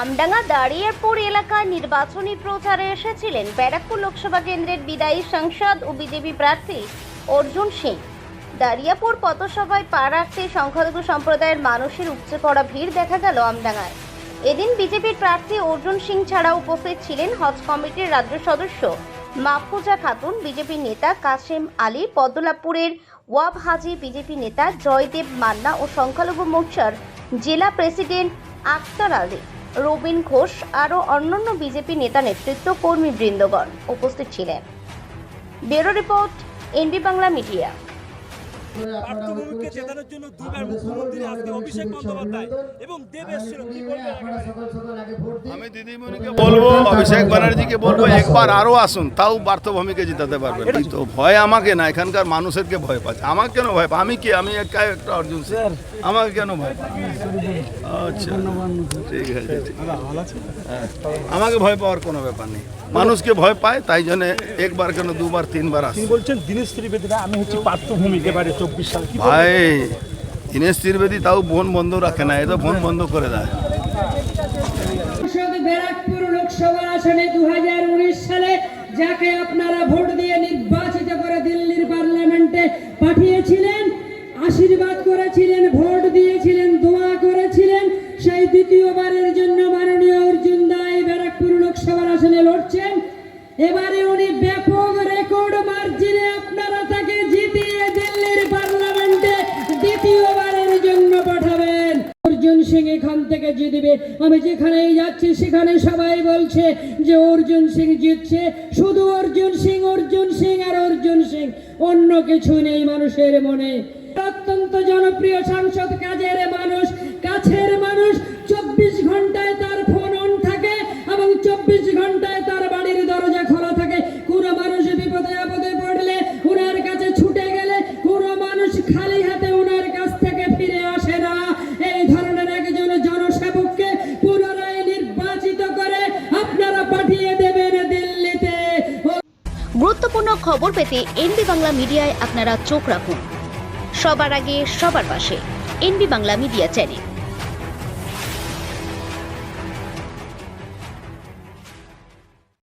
আমডাঙ্গা দাঁড়িয়ারপুর এলাকায় নির্বাচনী প্রচারে এসেছিলেন ব্যারাকপুর লোকসভা কেন্দ্রের বিদায়ী সাংসদ ও বিজেপি প্রার্থী অর্জুন সিং। দাঁড়িয়াপুর পথসভায় পা রাখতে সংখ্যালঘু সম্প্রদায়ের মানুষের উপচে পড়া ভিড় দেখা গেল আমডাঙ্গায়। এদিন বিজেপির প্রার্থী অর্জুন সিং ছাড়া উপস্থিত ছিলেন হজ কমিটির রাজ্য সদস্য মাহফুজা খাতুন, বিজেপি নেতা কাসেম আলী পদ্মলাপুরের ওয়াব হাজি বিজেপি নেতা জয়দেব মান্না ও সংখ্যালঘু মোর্চার জেলা প্রেসিডেন্ট আক্তার আলী। রবিন ঘোষ আরও অন্যান্য বিজেপি নেতা নেতৃত্ব কর্মী বৃন্দগণ উপস্থিত ছিলেন। Bureau report, NB Bangla media. পার্থভূমিকে জেতানোর জন্য দুবার মুখ্যমন্ত্রী আজকে অভিষেক বন্দ্যোপাধ্যায় এবং দেব এসেছিল কি বলবেন আমি দিদিমণিকে বলব অভিষেক ব্যানার্জিকে বলব একবার আরও আসুন তাও পার্থভূমিকে জিতাতে পারবেন। তো ভয় আমাকে না এখানকার মানুষেরকে ভয় পাচ্ছে। আমাকে কেন ভয় পা আমি কি? আমি একা একটা অর্জুন স্যার। আমাকে কেন ভয় আচ্ছা ঠিক আছে। হ্যাঁ, আমাকে ভয় পাওয়ার কোনো ব্যাপার নেই। মানুষকে ভয় পায় তাই জন্য একবার কেন দুবার তিনবার আসে তিনি বলছেন দীনেশ ত্রিবেদীরা আমি হচ্ছি পার্থভূমি এবারে চব্বিশ সাল ভাই দীনেশ ত্রিবেদী তাও ফোন বন্ধ রাখে না এ তো ফোন বন্ধ করে দেয়। ব্যারাকপুর লোকসভা আসনে দু সালে যাকে আপনারা ভোট দিয়ে নির্বাচিত করে দিল্লির পার্লামেন্টে পাঠিয়েছিলেন আশীর্বাদ করেছিলেন ভোট দিয়েছিলেন দোয়া করেছিলেন সেই দ্বিতীয়বারের জন্য মাননীয় অর্জুন ব্যারাকপুর লোকসভার আসনে লড়ছেন। এবারে উনি ব্যাপক সিং এখান থেকে জিতবে। আমি যেখানেই যাচ্ছি, সেখানে সবাই বলছে যে অর্জুন সিং জিতছে। শুধু অর্জুন সিং অর্জুন সিং আর অর্জুন সিং। অন্য কিছু নেই মানুষের মনে। অত্যন্ত জনপ্রিয় সাংসদ, কাজের মানুষ, কাছের মানুষ গুরুত্বপূর্ণ খবর পেতে এনবি বাংলা মিডিয়ায় আপনারা চোখ রাখুন। সবার আগে সবার পাশে এনবি বাংলা মিডিয়া চ্যানেল।